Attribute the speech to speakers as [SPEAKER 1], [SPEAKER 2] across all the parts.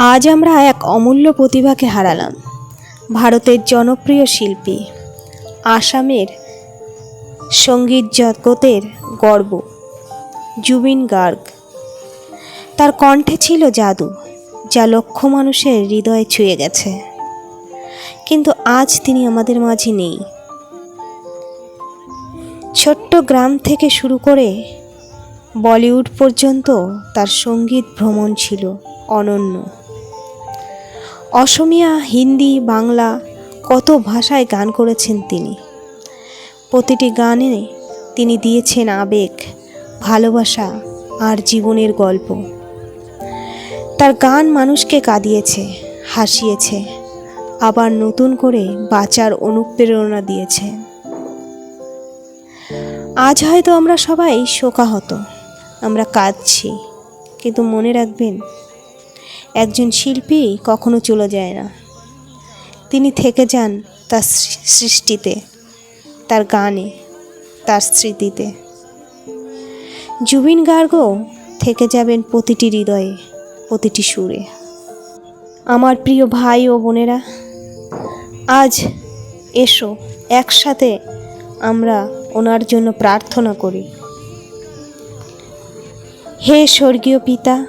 [SPEAKER 1] আজ আমরা এক অমূল্য প্রতিভাকে হারালাম, ভারতের জনপ্রিয় শিল্পী, আসামের সংগীত জগতের গর্ব, জুবিন গার্গ। তার কণ্ঠে ছিল জাদু, যা লক্ষ মানুষের হৃদয়ে ছুঁয়ে গেছে। কিন্তু আজ তিনি আমাদের মাঝে নেই। ছোট্ট গ্রাম থেকে শুরু করে বলিউড পর্যন্ত তার সংগীত ভ্রমণ ছিল অনন্য। অসমিয়া, হিন্দি, বাংলা কত ভাষায় গান করেছেন তিনি। প্রতিটি গানে তিনি দিয়েছেন আবেগ, ভালোবাসা আর জীবনের গল্প। তার গান মানুষকে কাঁদিয়েছে, হাসিয়েছে, আবার নতুন করে বাঁচার অনুপ্রেরণা দিয়েছে। আজ হয়তো আমরা সবাই শোকাহত, আমরা কাঁদছি, কিন্তু মনে রাখবেন একজন শিল্পী কখনো চলে যায় না। তিনি থেকে যান তার সৃষ্টিতে, তার গানে, তার স্মৃতিতে। জুবিন গার্গও থেকে যাবেন প্রতিটি হৃদয়ে, প্রতিটি সুরে। আমার প্রিয় ভাই ও বোনেরা, আজ এসো, একসাথে আমরা ওনার জন্য প্রার্থনা করি। হে স্বর্গীয় পিতা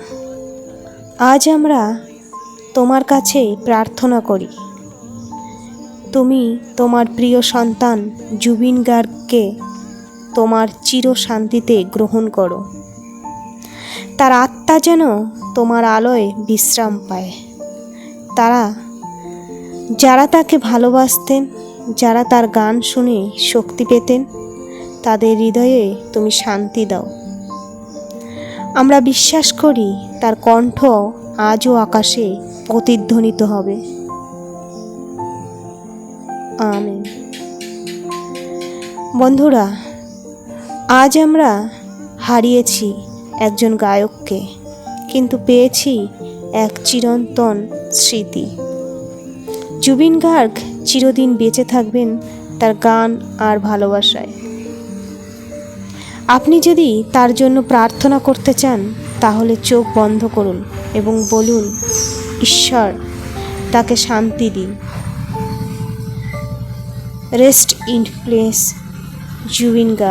[SPEAKER 1] আজ আমরা তোমার কাছে প্রার্থনা করি। তুমি তোমার প্রিয় সন্তান জুবিন গার্গকে তোমার চির শান্তিতে গ্রহণ করো। তার আত্মা যেন তোমার আলোয় বিশ্রাম পায়। তারা, যারা তাকে ভালোবাসতেন, যারা তার গান শুনে শক্তি পেতেন, তাদের হৃদয়ে তুমি শান্তি দাও। আমরা বিশ্বাস করি তার কণ্ঠ আজও আকাশে প্রতিধ্বনিত হবে। আমেন। বন্ধুরা, আজ আমরা হারিয়েছি একজন গায়ককে, কিন্তু পেয়েছি এক চিরন্তন স্মৃতি। জুবিন গার্গ চিরদিন বেঁচে থাকবেন তার গান আর ভালোবাসায়। আপনি যদি তার জন্য প্রার্থনা করতে চান, তাহলে চোখ বন্ধ করুন এবং বলুন, ঈশ্বর, তাকে শান্তি দিন। Rest in place Zubeen Garg